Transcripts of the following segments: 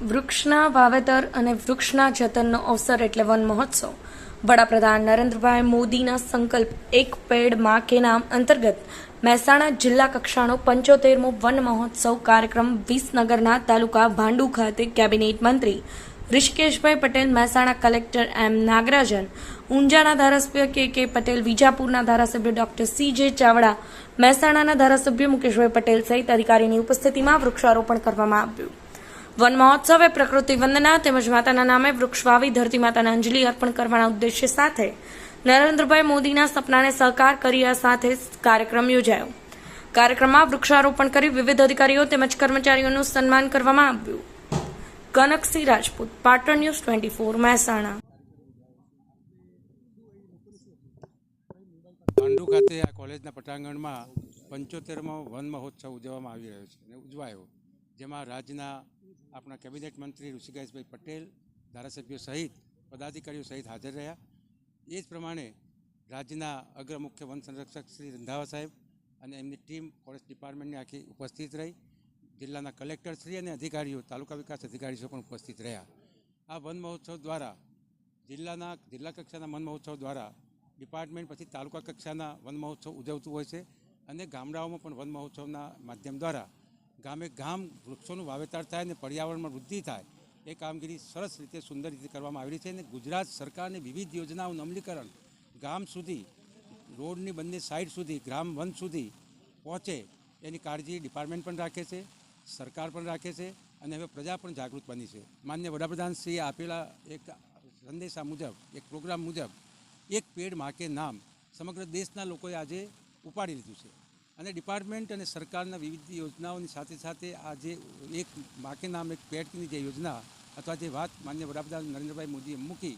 વૃક્ષના વાવેતર અને વૃક્ષના જતનનો અવસર એટલે વન મહોત્સવ. વડાપ્રધાન નરેન્દ્રભાઈ મોદીના સંકલ્પ એક પેડમાં કે નામ અંતર્ગત મહેસાણા જિલ્લા કક્ષાનો પંચોતેરમો વન મહોત્સવ કાર્યક્રમ વિસનગરના તાલુકા ભાંડુ ખાતે કેબિનેટ મંત્રી ઋષિકેશભાઈ પટેલ, મહેસાણા કલેક્ટર એમ નાગરાજન, ઊંઝાના ધારાસભ્ય કે કે પટેલ, વિજાપુરના ધારાસભ્ય ડોક્ટર સી જે ચાવડા, મહેસાણાના ધારાસભ્ય મુકેશભાઈ પટેલ સહિત અધિકારીની ઉપસ્થિતિમાં વૃક્ષારોપણ કરવામાં આવ્યું. વન મહોત્સવે પ્રકૃતિ વંદના તેમજ માતાના નામે વૃક્ષ વાવી, ધરતી માતાને અંજલિ અર્પણ કરવાના ઉદ્દેશ્ય સાથે નરેન્દ્રભાઈ મોદીના સપનાને સહકાર કર્યા સાથે કાર્યક્રમ યોજાયો. કાર્યક્રમમાં વૃક્ષારોપણ કરી વિવિધ અધિકારીઓ તેમજ કર્મચારીઓનું સન્માન કરવામાં આવ્યું. Kanaksinh Rajput, Patan news twenty four, Mehsana. Pandu ખાતે આ કોલેજના પટાંગણમાં પંચોતેરમો વન મહોત્સવ ઉજવવામાં આવી રહ્યો છે અને ઉજવાયો. જેમાં રાજ્યના આપણા કેબિનેટ મંત્રી ઋષિકેશભાઈ પટેલ, ધારાસભ્યો સહિત, પદાધિકારીઓ સહિત હાજર રહ્યા. એ જ પ્રમાણે રાજ્યના અગ્ર મુખ્ય વન સંરક્ષક શ્રી રંધાવા સાહેબ અને એમની ટીમ ફોરેસ્ટ ડિપાર્ટમેન્ટની આખી ઉપસ્થિત રહી. જિલ્લાના કલેક્ટરશ્રી અને અધિકારીઓ, તાલુકા વિકાસ અધિકારીઓ પણ ઉપસ્થિત રહ્યા. આ વન મહોત્સવ દ્વારા જિલ્લાના, જિલ્લા કક્ષાના વન મહોત્સવ દ્વારા ડિપાર્ટમેન્ટ પછી તાલુકા કક્ષાના વન મહોત્સવ ઉજવતું હોય છે અને ગામડાઓમાં પણ વન મહોત્સવના માધ્યમ દ્વારા ગામે ગામ વૃક્ષોનું વાવેતર થાય અને પર્યાવરણમાં વૃદ્ધિ થાય, એ કામગીરી સરસ રીતે, સુંદર રીતે કરવામાં આવેલી છે અને ગુજરાત સરકારની વિવિધ યોજનાઓનું અમલીકરણ ગામ સુધી, રોડની બંને સાઈડ સુધી, ગ્રામ વન સુધી પહોંચે એની કાળજી ડિપાર્ટમેન્ટ પણ રાખે છે, સરકાર પણ રાખે છે અને હવે પ્રજા પણ જાગૃત બની છે. માન્ય વડાપ્રધાનશ્રીએ આપેલા એક સંદેશા મુજબ, એક પ્રોગ્રામ મુજબ, એક પેડ માકે નામ સમગ્ર દેશના લોકોએ આજે ઉપાડી લીધું છે. અને ડિપાર્ટમેન્ટ અને સરકારના વિવિધ યોજનાઓની સાથે સાથે આ જે એક માં નામ એક પેટની જે યોજના અથવા જે વાત માન્ય વડાપ્રધાન નરેન્દ્રભાઈ મોદીએ મૂકી,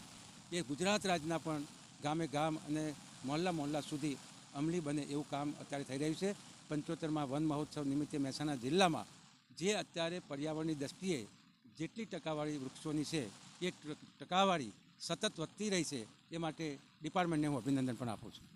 એ ગુજરાત રાજ્યના પણ ગામે ગામ અને મોહલ્લા મોહલ્લા સુધી અમલી બને એવું કામ અત્યારે થઈ રહ્યું છે. પંચોતેરમાં વન મહોત્સવ નિમિત્તે મહેસાણા જિલ્લામાં જે અત્યારે પર્યાવરણની દ્રષ્ટિએ જેટલી ટકાવાળી વૃક્ષોની છે, એ ટકાવાળી સતત વધતી રહી છે, એ માટે ડિપાર્ટમેન્ટને હું અભિનંદન પણ આપું છું.